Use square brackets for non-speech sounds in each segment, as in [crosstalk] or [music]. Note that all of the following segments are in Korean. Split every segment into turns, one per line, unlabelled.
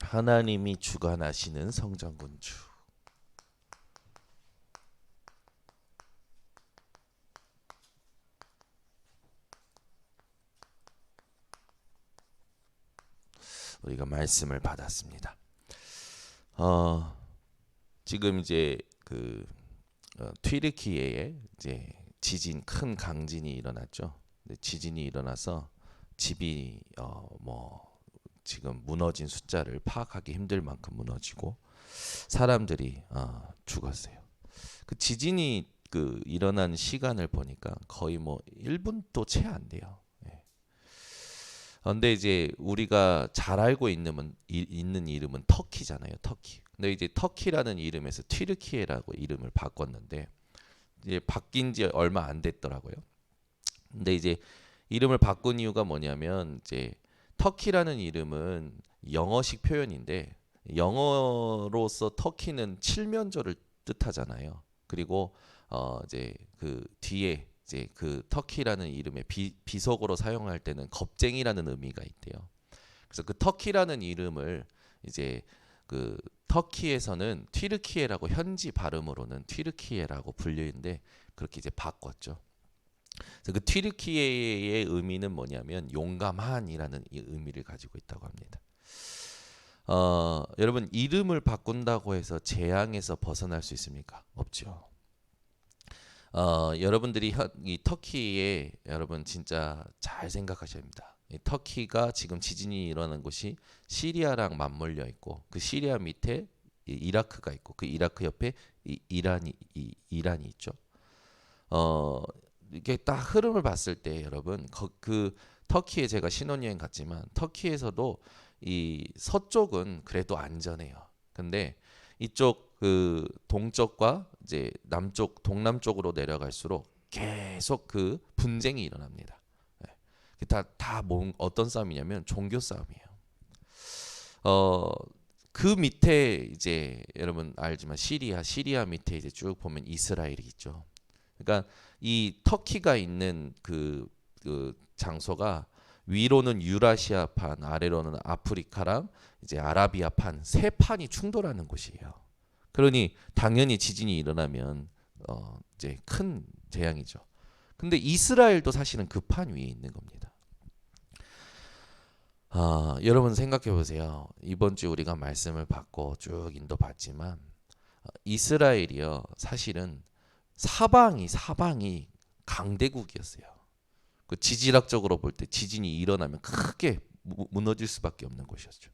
하나님이 주관하시는 성전군주. 우리가 말씀을 받았습니다. 어, 지금 이제 그 어, 튀르키예에 이제 지진 큰 강진이 일어났죠. 지진이 일어나서 집이 어, 뭐 지금 무너진 숫자를 파악하기 힘들 만큼 무너지고 사람들이 어, 죽었어요. 그 지진이 그 일어난 시간을 보니까 거의 뭐 1분도 채 안 돼요. 예. 근데 이제 우리가 잘 알고 있는 이- 있는 이름은 터키잖아요. 터키. 근데 이제 터키라는 이름에서 튀르키예라고 이름을 바꿨는데 이제 바뀐 지 얼마 안 됐더라고요. 근데 이제 이름을 바꾼 이유가 뭐냐면 이제 터키라는 이름은 영어식 표현인데 영어로서 터키는 칠면조를 뜻하잖아요. 그리고 어 이제 그 뒤에 이제 그 터키라는 이름의 비, 비속어로 사용할 때는 겁쟁이라는 의미가 있대요. 그래서 그 터키라는 이름을 이제 그 터키에서는 튀르키예라고 현지 발음으로는 튀르키예라고 불리는데 그렇게 이제 바꿨죠. 그 튀르키예의 의미는 뭐냐면 용감한이라는 이 의미를 가지고 있다고 합니다. 어, 여러분 이름을 바꾼다고 해서 재앙에서 벗어날 수 있습니까? 없죠. 어, 여러분들이 현, 이 터키에 여러분 진짜 잘 생각하셔야 합니다. 이 터키가 지금 지진이 일어난 곳이 시리아랑 맞물려 있고 그 시리아 밑에 이 이라크가 있고 그 이라크 옆에 이 이란이 이 이란이 있죠. 어 이게 딱 흐름을 봤을 때 여러분 거, 그 터키에 제가 신혼여행 갔지만 터키에서도 이 서쪽은 그래도 안전해요. 근데 이쪽 그 동쪽과 이제 남쪽 동남쪽으로 내려갈수록 계속 그 분쟁이 일어납니다. 다다 뭐 어떤 싸움이냐면 종교 싸움이에요. 어 그 밑에 이제 여러분 알지만 시리아 시리아 밑에 이제 쭉 보면 이스라엘이 있죠. 그러니까 이 터키가 있는 그, 그 장소가 위로는 유라시아판, 아래로는 아프리카랑 이제 아라비아판 세 판이 충돌하는 곳이에요. 그러니 당연히 지진이 일어나면 어 이제 큰 재앙이죠. 근데 이스라엘도 사실은 그 판 위에 있는 겁니다. 아, 여러분 생각해 보세요. 이번 주 우리가 말씀을 받고 쭉 인도 받지만 어, 이스라엘이요. 사실은 사방이 사방이 강대국이었어요. 그 지질학적으로 볼 때 지진이 일어나면 크게 무, 무너질 수밖에 없는 곳이었죠.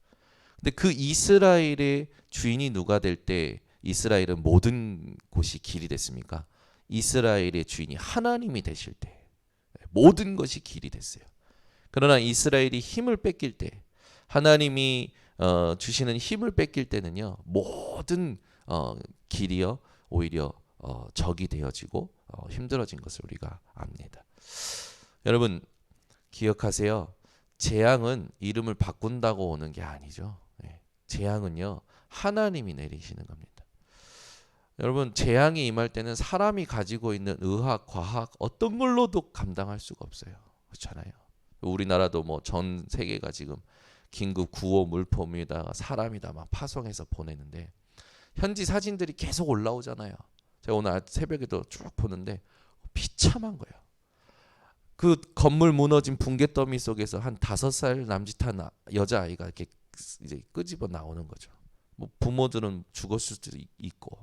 근데 그 이스라엘의 주인이 누가 될 때 이스라엘은 모든 곳이 길이 됐습니까? 이스라엘의 주인이 하나님이 되실 때 모든 것이 길이 됐어요. 그러나 이스라엘이 힘을 뺏길 때 하나님이 어, 주시는 힘을 뺏길 때는요 모든 어, 길이요 오히려 어, 적이 되어지고 어, 힘들어진 것을 우리가 압니다. 여러분 기억하세요. 재앙은 이름을 바꾼다고 오는 게 아니죠. 예. 재앙은요 하나님이 내리시는 겁니다. 여러분 재앙이 임할 때는 사람이 가지고 있는 의학, 과학 어떤 걸로도 감당할 수가 없어요. 그렇잖아요. 우리나라도 뭐 전 세계가 지금 긴급 구호 물품이다 사람이다 막 파송해서 보내는데 현지 사진들이 계속 올라오잖아요. 제가 오늘 새벽에도 쭉 보는데 비참한 거예요. 그 건물 무너진 붕괴 더미 속에서 한 다섯 살 남짓한 여자 아이가 이렇게 이제 끄집어 나오는 거죠. 뭐 부모들은 죽었을 수도 있고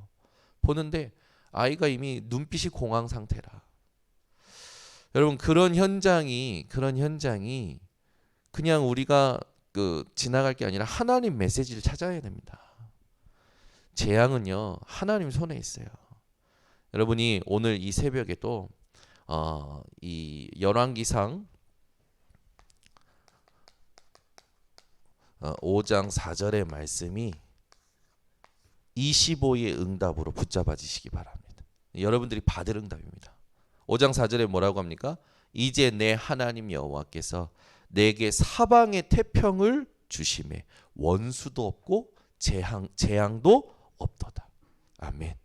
보는데 아이가 이미 눈빛이 공황 상태라. 여러분 그런 현장이 그런 현장이 그냥 우리가 그 지나갈 게 아니라 하나님 메시지를 찾아야 됩니다. 재앙은요 하나님 손에 있어요. 여러분이 오늘 이 새벽에도 어, 이 열왕기상 어, 5장 4절의 말씀이 25의 응답으로 붙잡아지시기 바랍니다. 여러분들이 받을 응답입니다. 5장 4절에 뭐라고 합니까? 이제 내 하나님 여호와께서 내게 사방의 태평을 주심에 원수도 없고 재앙 재앙도 없도다. 아멘.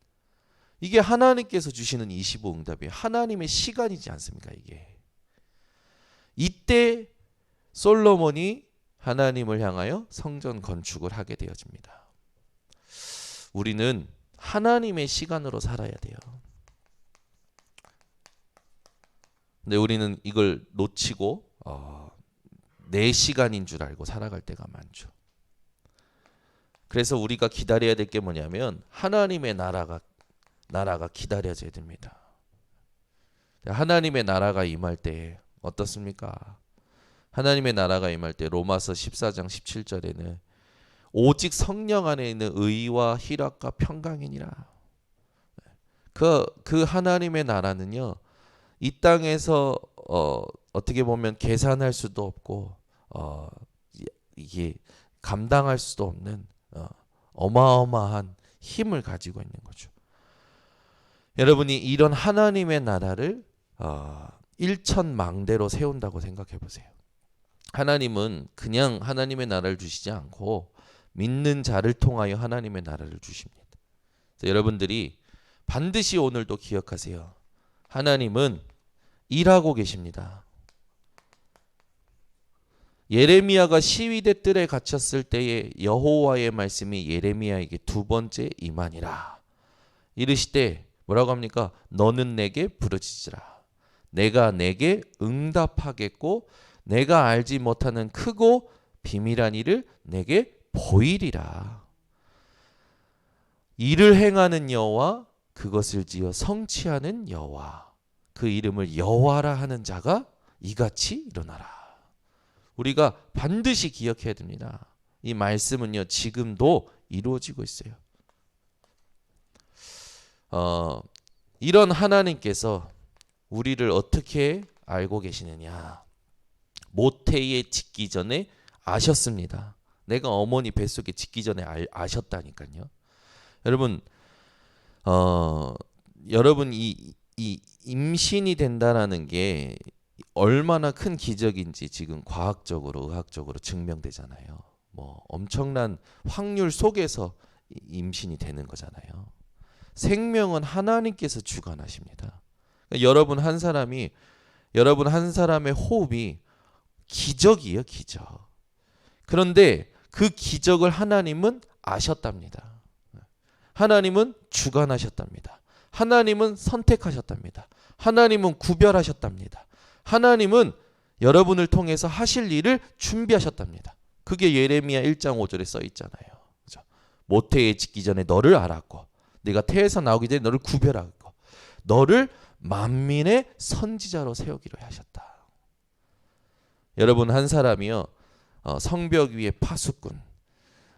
이게 하나님께서 주시는 25 응답이에요. 하나님의 시간이지 않습니까, 이게. 이때 솔로몬이 하나님을 향하여 성전 건축을 하게 되어집니다. 우리는 하나님의 시간으로 살아야 돼요. 근데 우리는 이걸 놓치고 어, 내 시간인 줄 알고 살아갈 때가 많죠. 그래서 우리가 기다려야 될 게 뭐냐면 하나님의 나라가 나라가 기다려져야 됩니다. 하나님의 나라가 임할 때 어떻습니까? 하나님의 나라가 임할 때 로마서 14장 17절에는 오직 성령 안에 있는 의와 희락과 평강이니라. 그, 그 하나님의 나라는요, 이 땅에서 어, 어떻게 보면 계산할 수도 없고, 어, 이게 감당할 수도 없는 어, 어마어마한 힘을 가지고 있는 거죠. 여러분이 이런 하나님의 나라를 어, 일천망대로 세운다고 생각해 보세요. 하나님은 그냥 하나님의 나라를 주시지 않고 믿는 자를 통하여 하나님의 나라를 주십니다. 여러분들이 반드시 오늘도 기억하세요. 하나님은 일하고 계십니다. 예레미야가 시위대 뜰에 갇혔을 때에 여호와의 말씀이 예레미야에게 두 번째 임하니라. 이르시되 뭐라고 합니까? 너는 내게 부르짖으라. 내가 내게 응답하겠고 내가 알지 못하는 크고 비밀한 일을 내게 보이리라. 일을 행하는 여호와 그것을 지어 성취하는 여호와 그 이름을 여호와라 하는 자가 이같이 일어나라. 우리가 반드시 기억해야 됩니다. 이 말씀은요 지금도 이루어지고 있어요. 어, 이런 하나님께서 우리를 어떻게 알고 계시느냐? 모태에 짓기 전에 아셨습니다. 내가 어머니 뱃속에 짓기 전에 알, 아셨다니까요. 여러분, 어, 여러분 이, 이 임신이 된다라는 게 얼마나 큰 기적인지 지금 과학적으로 의학적으로 증명되잖아요. 뭐 엄청난 확률 속에서 임신이 되는 거잖아요. 생명은 하나님께서 주관하십니다. 그러니까 여러분 한 사람이 여러분 한 사람의 호흡이 기적이에요, 기적. 그런데 그 기적을 하나님은 아셨답니다. 하나님은 주관하셨답니다. 하나님은 선택하셨답니다. 하나님은 구별하셨답니다. 하나님은 여러분을 통해서 하실 일을 준비하셨답니다. 그게 예레미야 1장 5절에 써 있잖아요. 그죠? 모태에 짓기 전에 너를 알았고 네가 태에서 나오기 전에 너를 구별하고 너를 만민의 선지자로 세우기로 하셨다. 여러분 한 사람이요 어, 성벽 위에 파수꾼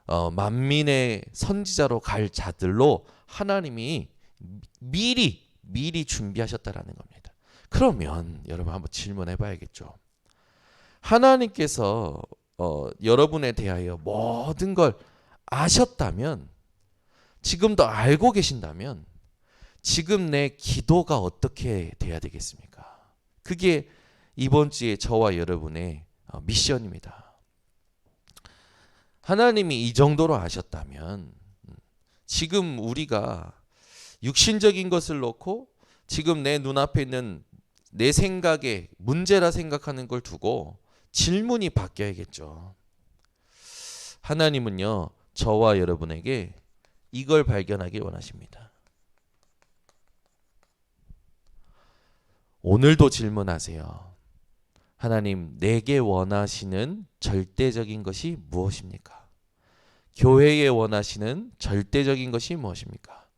어, 만민의 선지자로 갈 자들로 하나님이 미리 미리 준비하셨다라는 겁니다. 그러면 여러분 한번 질문해 봐야겠죠. 하나님께서 어, 여러분에 대하여 모든 걸 아셨다면 지금도 알고 계신다면 지금 내 기도가 어떻게 돼야 되겠습니까? 그게 이번 주에 저와 여러분의 어, 미션입니다. 하나님이 이 정도로 아셨다면 음, 지금 우리가 육신적인 것을 놓고 지금 내 눈앞에 있는 내 생각에 문제라 생각하는 걸 두고 질문이 바뀌어야겠죠. 하나님은요, 저와 여러분에게 이걸 발견하길 원하십니다. 오늘도 질문하세요. 하나님, 내게 원하시는 절대적인 것이 무엇입니까? 교회에 원하시는 절대적인 것이 무엇입니까?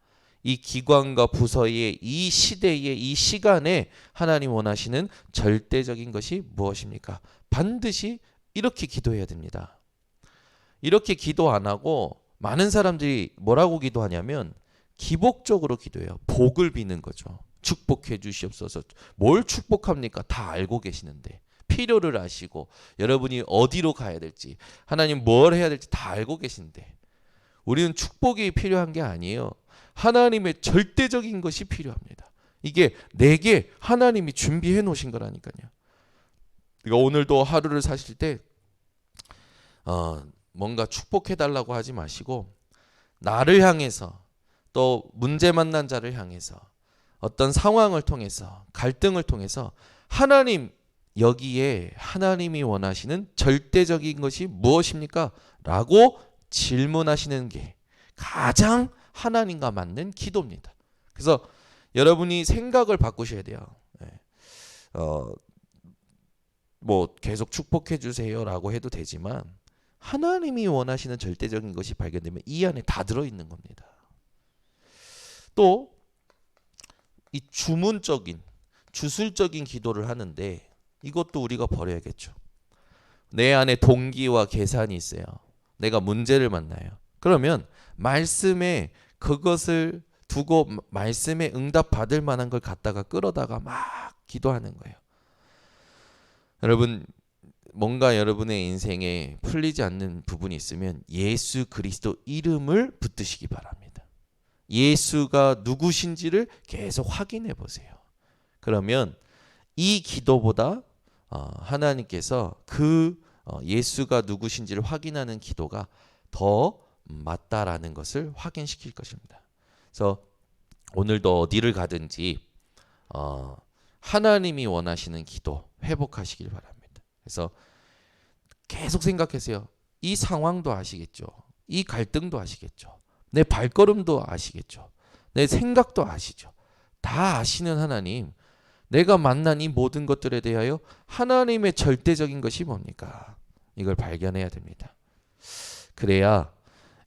이 기관과 부서의 이 시대에 이 시간에 하나님 원하시는 절대적인 것이 무엇입니까? 반드시 이렇게 기도해야 됩니다. 이렇게 기도 안 하고 많은 사람들이 뭐라고 기도하냐면 기복적으로 기도해요. 복을 비는 거죠. 축복해 주시옵소서. 뭘 축복합니까? 다 알고 계시는데. 필요를 아시고 여러분이 어디로 가야 될지 하나님 뭘 해야 될지 다 알고 계신데 우리는 축복이 필요한 게 아니에요. 하나님의 절대적인 것이 필요합니다. 이게 내게 하나님이 준비해 놓으신 거라니까요. 그러니까 오늘도 하루를 사실 때 어, 뭔가 축복해 달라고 하지 마시고 나를 향해서 또 문제 만난 자를 향해서 어떤 상황을 통해서 갈등을 통해서 하나님 여기에 하나님이 원하시는 절대적인 것이 무엇입니까? 라고 질문하시는 게 가장 하나님과 맞는 기도입니다. 그래서 여러분이 생각을 바꾸셔야 돼요. 예. 어, 뭐 계속 축복해 주세요라고 해도 되지만 하나님이 원하시는 절대적인 것이 발견되면 이 안에 다 들어 있는 겁니다. 또 이 주문적인 주술적인 기도를 하는데 이것도 우리가 버려야겠죠. 내 안에 동기와 계산이 있어요. 내가 문제를 만나요. 그러면 말씀에 그것을 두고 말씀에 응답 받을 만한 걸 갖다가 끌어다가 막 기도하는 거예요. 여러분 뭔가 여러분의 인생에 풀리지 않는 부분이 있으면 예수 그리스도 이름을 붙드시기 바랍니다. 예수가 누구신지를 계속 확인해 보세요. 그러면 이 기도보다 어, 하나님께서 그 어, 예수가 누구신지를 확인하는 기도가 더 맞다라는 것을 확인시킬 것입니다. 그래서 오늘도 어디를 가든지 어, 하나님이 원하시는 기도 회복하시길 바랍니다. 그래서 계속 생각하세요. 이 상황도 아시겠죠. 이 갈등도 아시겠죠. 내 발걸음도 아시겠죠. 내 생각도 아시죠. 다 아시는 하나님, 내가 만난 이 모든 것들에 대하여 하나님의 절대적인 것이 뭡니까? 이걸 발견해야 됩니다. 그래야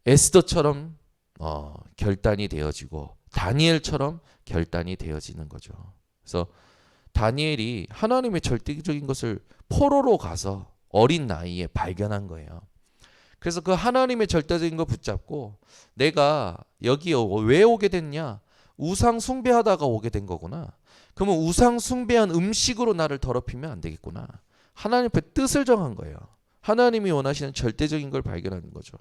에스더처럼 어, 결단이 되어지고 다니엘처럼 결단이 되어지는 거죠. 그래서 다니엘이 하나님의 절대적인 것을 포로로 가서 어린 나이에 발견한 거예요. 그래서 그 하나님의 절대적인 거 붙잡고 내가 여기 왜 오게 됐냐? 우상 숭배하다가 오게 된 거구나. 그러면 우상 숭배한 음식으로 나를 더럽히면 안 되겠구나. 하나님 앞에 뜻을 정한 거예요. 하나님이 원하시는 절대적인 걸 발견하는 거죠.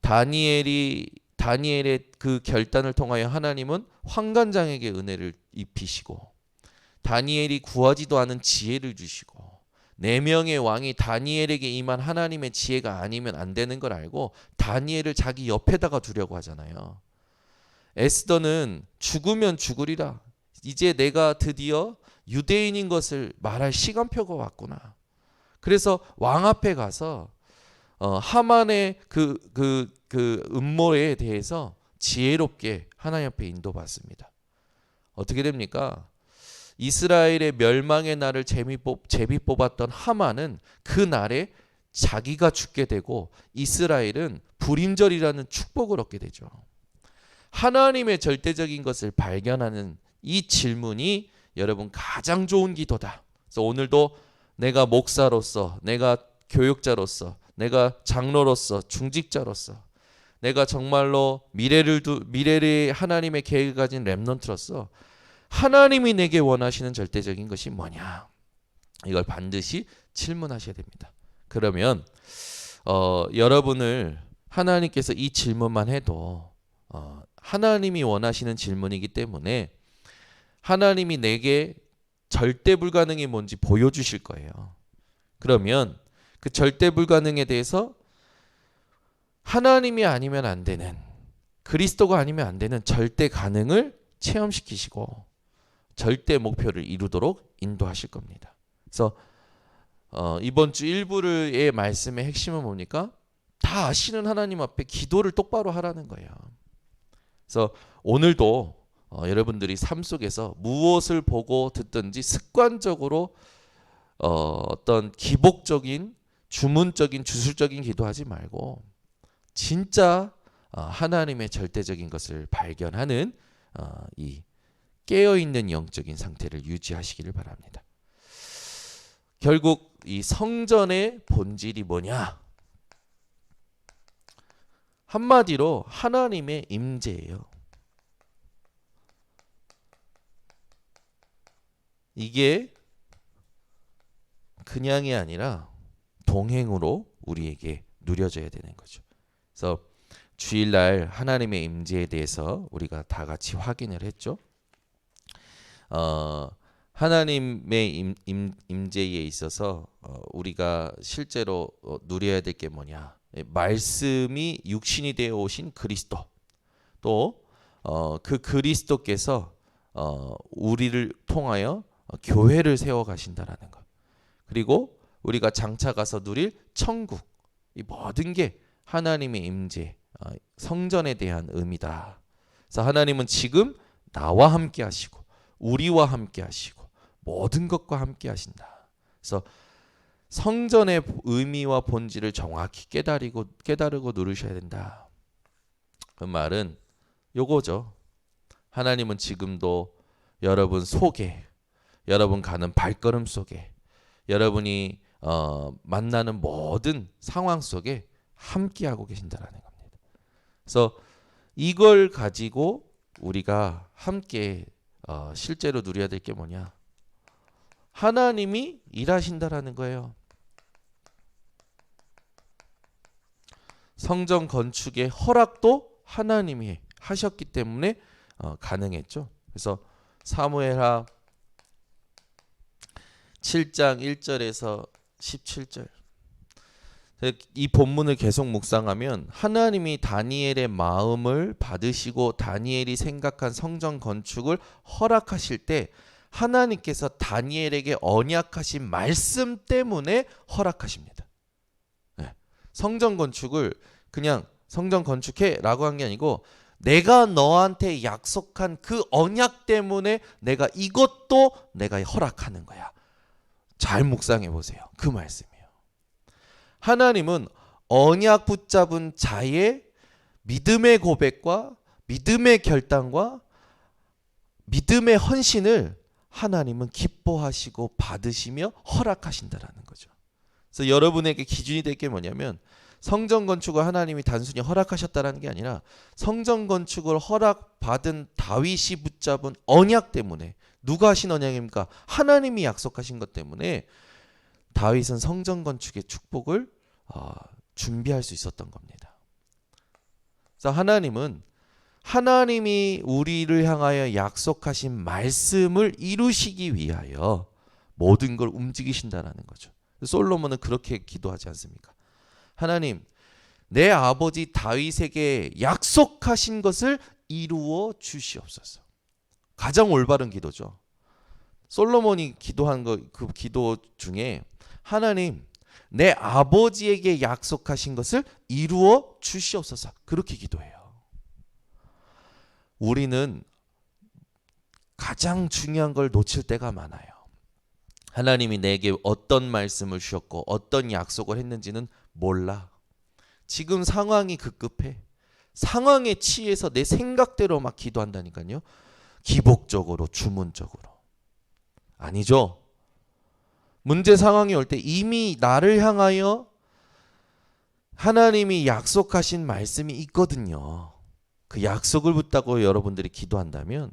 다니엘이 다니엘의 그 결단을 통하여 하나님은 환관장에게 은혜를 입히시고 다니엘이 구하지도 않은 지혜를 주시고 네 명의 왕이 다니엘에게 임한 하나님의 지혜가 아니면 안 되는 걸 알고 다니엘을 자기 옆에다가 두려고 하잖아요. 에스더는 죽으면 죽으리라. 이제 내가 드디어 유대인인 것을 말할 시간표가 왔구나. 그래서 왕 앞에 가서 어, 하만의 그, 그, 그 음모에 대해서 지혜롭게 하나님 앞에 인도받습니다. 어떻게 됩니까? 이스라엘의 멸망의 날을 제비, 뽑, 제비 뽑았던 하만은 그 날에 자기가 죽게 되고 이스라엘은 불임절이라는 축복을 얻게 되죠. 하나님의 절대적인 것을 발견하는 이 질문이 여러분 가장 좋은 기도다. 그래서 오늘도 내가 목사로서, 내가 교육자로서, 내가 장로로서, 중직자로서, 내가 정말로 미래를 두, 미래를 하나님의 계획을 가진 렘넌트로서 하나님이 내게 원하시는 절대적인 것이 뭐냐? 이걸 반드시 질문하셔야 됩니다. 그러면 어, 여러분을 하나님께서 이 질문만 해도 어, 하나님이 원하시는 질문이기 때문에 하나님이 내게 절대 불가능이 뭔지 보여주실 거예요. 그러면 그 절대 불가능에 대해서 하나님이 아니면 안 되는 그리스도가 아니면 안 되는 절대 가능을 체험시키시고 절대 목표를 이루도록 인도하실 겁니다. 그래서 어, 이번 주 일부의 말씀의 핵심은 뭡니까? 다 아시는 하나님 앞에 기도를 똑바로 하라는 거예요. 그래서 오늘도 어, 여러분들이 삶 속에서 무엇을 보고 듣든지 습관적으로 어, 어떤 기복적인 주문적인 주술적인 기도하지 말고 진짜 어, 하나님의 절대적인 것을 발견하는 어, 이 깨어 있는 영적인 상태를 유지하시기를 바랍니다. 결국 이 성전의 본질이 뭐냐? 한마디로 하나님의 임재예요. 이게 그냥이 아니라 동행으로 우리에게 누려져야 되는 거죠. 그래서 주일날 하나님의 임재에 대해서 우리가 다 같이 확인을 했죠. 어, 하나님의 임, 임, 임재에 있어서 어, 우리가 실제로 어, 누려야 될 게 뭐냐? 예, 말씀이 육신이 되어 오신 그리스도 또그 어, 그리스도께서 어, 우리를 통하여 어, 교회를 세워 가신다라는 것. 그리고 우리가 장차 가서 누릴 천국. 이 모든 게 하나님의 임재, 어, 성전에 대한 의미다. 그래서 하나님은 지금 나와 함께 하시고 우리와 함께 하시고 모든 것과 함께 하신다. 그래서 성전의 의미와 본질을 정확히 깨달이고 깨달고 누르셔야 된다. 그 말은 요거죠. 하나님은 지금도 여러분 속에 여러분 가는 발걸음 속에 여러분이 어, 만나는 모든 상황 속에 함께하고 계신다라는 겁니다. 그래서 이걸 가지고 우리가 함께 어, 실제로 누려야 될 게 뭐냐? 하나님이 일하신다라는 거예요. 성전 건축의 허락도 하나님이 하셨기 때문에 어, 가능했죠. 그래서 사무엘하 7장 1절에서 17절 이 본문을 계속 묵상하면 하나님이 다니엘의 마음을 받으시고 다니엘이 생각한 성전 건축을 허락하실 때 하나님께서 다니엘에게 언약하신 말씀 때문에 허락하십니다. 네. 성전 건축을 그냥 성전 건축해 라고 한 게 아니고 내가 너한테 약속한 그 언약 때문에 내가 이것도 내가 허락하는 거야. 잘 묵상해 보세요. 그 말씀이에요. 하나님은 언약 붙잡은 자의 믿음의 고백과 믿음의 결단과 믿음의 헌신을 하나님은 기뻐하시고 받으시며 허락하신다라는 거죠. 그래서 여러분에게 기준이 될 게 뭐냐면 성전 건축을 하나님이 단순히 허락하셨다라는 게 아니라 성전 건축을 허락받은 다윗이 붙잡은 언약 때문에 누가 하신 언약입니까? 하나님이 약속하신 것 때문에 다윗은 성전 건축의 축복을 어, 준비할 수 있었던 겁니다. 그래서 하나님은 하나님이 우리를 향하여 약속하신 말씀을 이루시기 위하여 모든 걸 움직이신다라는 거죠. 솔로몬은 그렇게 기도하지 않습니까? 하나님, 내 아버지 다윗에게 약속하신 것을 이루어 주시옵소서. 가장 올바른 기도죠. 솔로몬이 기도한 거 그 기도 중에 하나님 내 아버지에게 약속하신 것을 이루어 주시옵소서. 그렇게 기도해요. 우리는 가장 중요한 걸 놓칠 때가 많아요. 하나님이 내게 어떤 말씀을 주셨고 어떤 약속을 했는지는 몰라. 지금 상황이 급급해. 상황에 취해서 내 생각대로 막 기도한다니까요. 기복적으로 주문적으로. 아니죠. 문제 상황이 올 때 이미 나를 향하여 하나님이 약속하신 말씀이 있거든요. 그 약속을 붙다고 여러분들이 기도한다면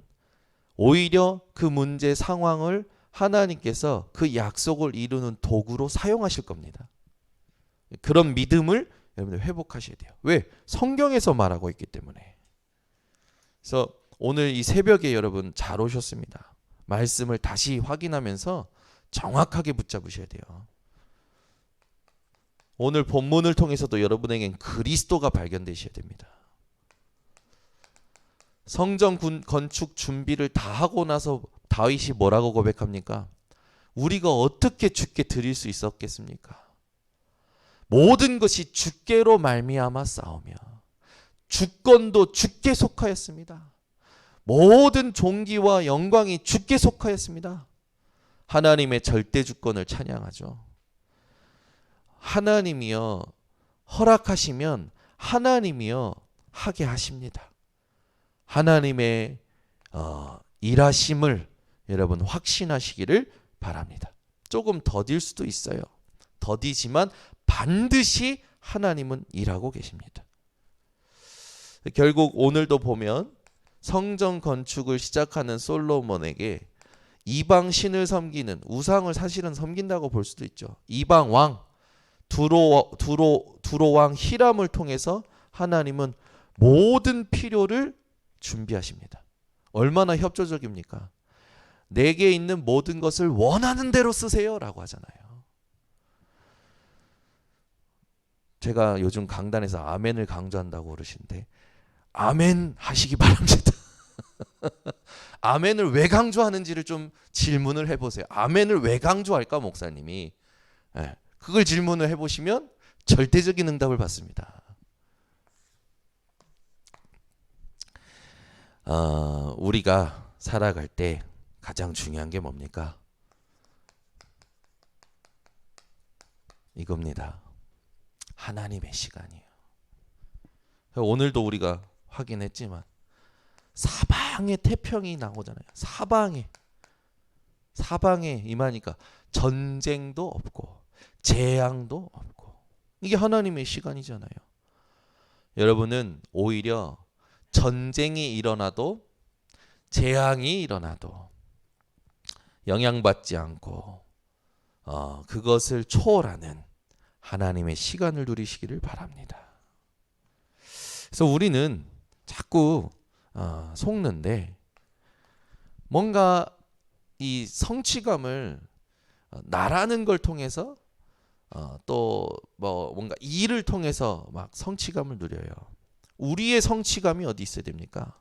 오히려 그 문제 상황을 하나님께서 그 약속을 이루는 도구로 사용하실 겁니다. 그런 믿음을 여러분들 회복하셔야 돼요. 왜? 성경에서 말하고 있기 때문에. 그래서 오늘 이 새벽에 여러분 잘 오셨습니다. 말씀을 다시 확인하면서 정확하게 붙잡으셔야 돼요. 오늘 본문을 통해서도 여러분에겐 그리스도가 발견되셔야 됩니다. 성전 건축 준비를 다 하고 나서 다윗이 뭐라고 고백합니까? 우리가 어떻게 주께 드릴 수 있었겠습니까? 모든 것이 주께로 말미암아 싸우며 주권도 주께 속하였습니다. 모든 종기와 영광이 주께 속하였습니다. 하나님의 절대 주권을 찬양하죠. 하나님이여 허락하시면 하나님이여 하게 하십니다. 하나님의 어, 일하심을 여러분 확신하시기를 바랍니다. 조금 더딜 수도 있어요. 더디지만 반드시 하나님은 일하고 계십니다. 결국 오늘도 보면 성전 건축을 시작하는 솔로몬에게 이방 신을 섬기는 우상을 사실은 섬긴다고 볼 수도 있죠. 이방 왕 두로 두로 두로 왕 히람을 통해서 하나님은 모든 필요를 준비하십니다. 얼마나 협조적입니까? 내게 있는 모든 것을 원하는 대로 쓰세요라고 하잖아요. 제가 요즘 강단에서 아멘을 강조한다고 그러시는데 아멘 하시기 [laughs] 바랍니다. [laughs] 아멘을 왜 강조하는지를 좀 질문을 해보세요. 아멘을 왜 강조할까 목사님이? 예, 그걸 질문을 해보시면 절대적인 응답을 받습니다. 어, 우리가 살아갈 때 가장 중요한 게 뭡니까? 이겁니다. 하나님의 시간이에요. 오늘도 우리가 확인했지만 사방에 태평이 나오잖아요. 사방에 사방에 임하니까 전쟁도 없고 재앙도 없고 이게 하나님의 시간이잖아요. 여러분은 오히려 전쟁이 일어나도 재앙이 일어나도 영향받지 않고 어, 그것을 초월하는 하나님의 시간을 누리시기를 바랍니다. 그래서 우리는 자꾸 어, 속는데 뭔가 이 성취감을 어, 나라는 걸 통해서 어, 또뭐 뭔가 일을 통해서 막 성취감을 누려요. 우리의 성취감이 어디 있어야 됩니까?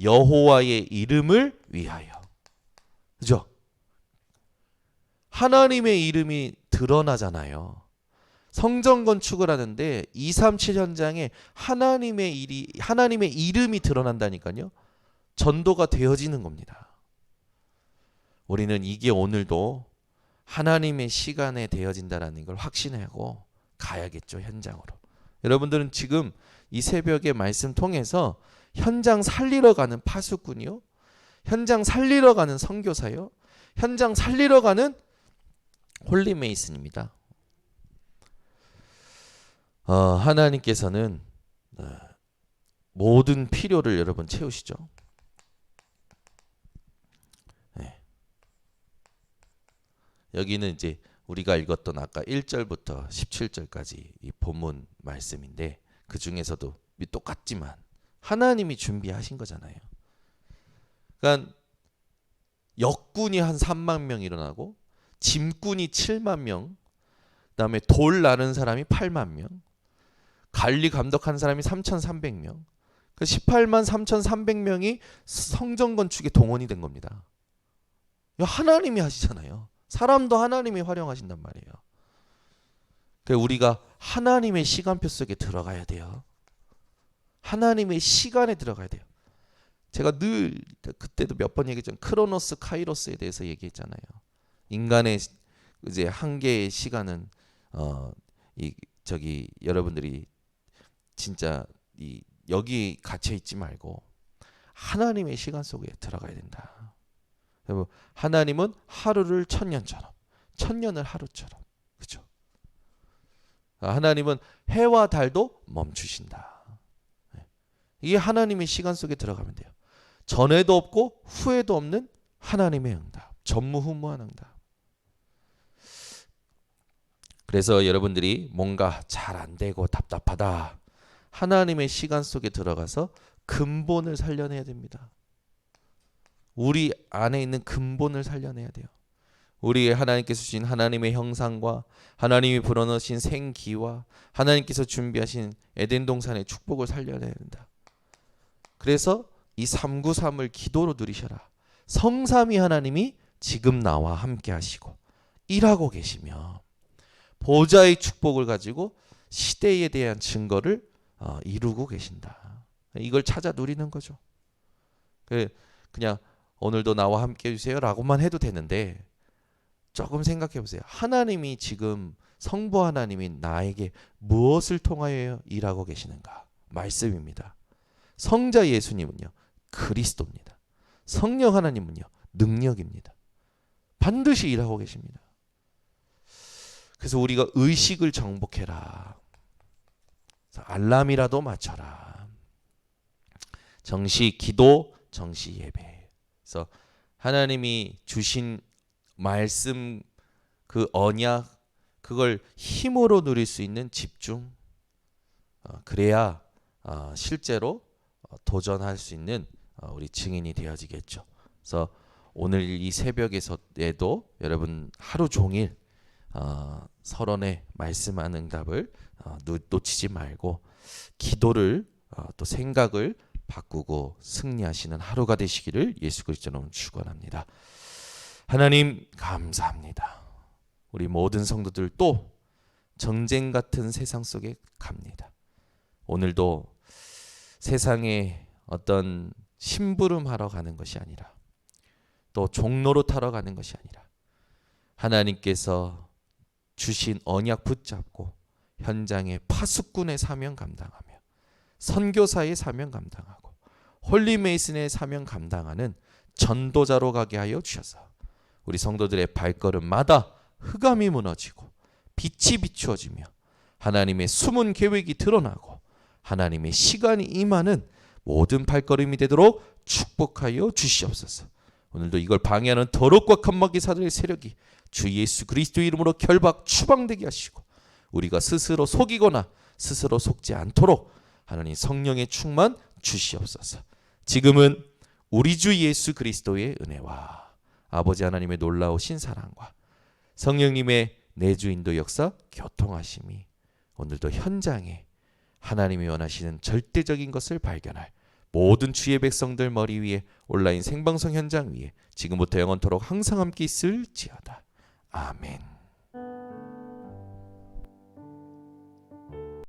여호와의 이름을 위하여. 그죠? 하나님의 이름이 드러나잖아요. 성전 건축을 하는데 237 현장에 하나님의 일이 하나님의 이름이 드러난다니까요. 전도가 되어지는 겁니다. 우리는 이게 오늘도 하나님의 시간에 되어진다라는 걸 확신하고 가야겠죠, 현장으로. 여러분들은 지금 이 새벽의 말씀 통해서 현장 살리러 가는 파수꾼이요. 현장 살리러 가는 선교사요. 현장 살리러 가는 홀리메이슨입니다. 어, 하나님께서는 어, 모든 필요를 여러분 채우시죠. 네. 여기는 이제 우리가 읽었던 아까 1절부터 17절까지 이 본문 말씀인데 그 중에서도 똑같지만 하나님이 준비하신 거잖아요. 그러니까 역군이 한 3만 명 일어나고 짐꾼이 7만 명, 그다음에 돌 나는 사람이 8만 명, 관리 감독한 사람이 3,300명. 그 18만 3,300명이 성전 건축에 동원이 된 겁니다. 하나님이 하시잖아요. 사람도 하나님이 활용하신단 말이에요. 그 우리가 하나님의 시간표 속에 들어가야 돼요. 하나님의 시간에 들어가야 돼요. 제가 늘 그때도 몇 번 얘기했잖아요. 크로노스 카이로스에 대해서 얘기했잖아요. 인간의 이제 한계의 시간은 어 이 저기 여러분들이 진짜 이 여기 갇혀 있지 말고 하나님의 시간 속에 들어가야 된다. 하나님은 하루를 천년처럼, 천년을 하루처럼, 그죠? 하나님은 해와 달도 멈추신다. 네. 이게 하나님의 시간 속에 들어가면 돼요. 전에도 없고 후에도 없는 하나님의 응답, 전무후무한 응답. 그래서 여러분들이 뭔가 잘 안 되고 답답하다. 하나님의 시간 속에 들어가서 근본을 살려내야 됩니다. 우리 안에 있는 근본을 살려내야 돼요. 우리 하나님께서 주신 하나님의 형상과 하나님이 불어넣으신 생기와 하나님께서 준비하신 에덴 동산의 축복을 살려내야 된다. 그래서 이 393을 기도로 누리셔라. 성삼위 하나님이 지금 나와 함께 하시고 일하고 계시며 보좌의 축복을 가지고 시대에 대한 증거를 어, 이루고 계신다. 이걸 찾아 누리는 거죠. 그 그냥 오늘도 나와 함께 해주세요라고만 해도 되는데 조금 생각해 보세요. 하나님이 지금 성부 하나님이 나에게 무엇을 통하여 일하고 계시는가? 말씀입니다. 성자 예수님은요 그리스도입니다. 성령 하나님은요 능력입니다. 반드시 일하고 계십니다. 그래서 우리가 의식을 정복해라. 알람이라도 맞춰라. 정시 기도, 정시 예배. 그래서 하나님이 주신 말씀 그 언약 그걸 힘으로 누릴 수 있는 집중. 어, 그래야 어, 실제로 어, 도전할 수 있는 우리 증인이 되어지겠죠. 그래서 오늘 이 새벽에서에도 여러분 하루 종일 서론의 말씀한 응답을 어, 놓치지 말고 기도를 어, 또 생각을 바꾸고 승리하시는 하루가 되시기를 예수 그리스도로 축원합니다. 하나님 감사합니다. 우리 모든 성도들 또 전쟁 같은 세상 속에 갑니다. 오늘도 세상에 어떤 심부름하러 가는 것이 아니라 또 종로로 타러 가는 것이 아니라 하나님께서 주신 언약 붙잡고 현장에 파수꾼의 사명 감당하며 선교사의 사명 감당하고 홀리메이슨의 사명 감당하는 전도자로 가게 하여 주셔서 우리 성도들의 발걸음마다 흑암이 무너지고 빛이 비추어지며 하나님의 숨은 계획이 드러나고 하나님의 시간이 임하는 모든 발걸음이 되도록 축복하여 주시옵소서. 오늘도 이걸 방해하는 더럽고 악한 기사들의 세력이 주 예수 그리스도 이름으로 결박 추방되게 하시고 우리가 스스로 속이거나 스스로 속지 않도록 하나님 성령의 충만 주시옵소서. 지금은 우리 주 예수 그리스도의 은혜와 아버지 하나님의 놀라우신 사랑과 성령님의 내주 인도 역사 교통하심이 오늘도 현장에 하나님이 원하시는 절대적인 것을 발견할 모든 주의 백성들 머리 위에 온라인 생방송 현장 위에 지금부터 영원토록 항상 함께 있을지어다. 아멘.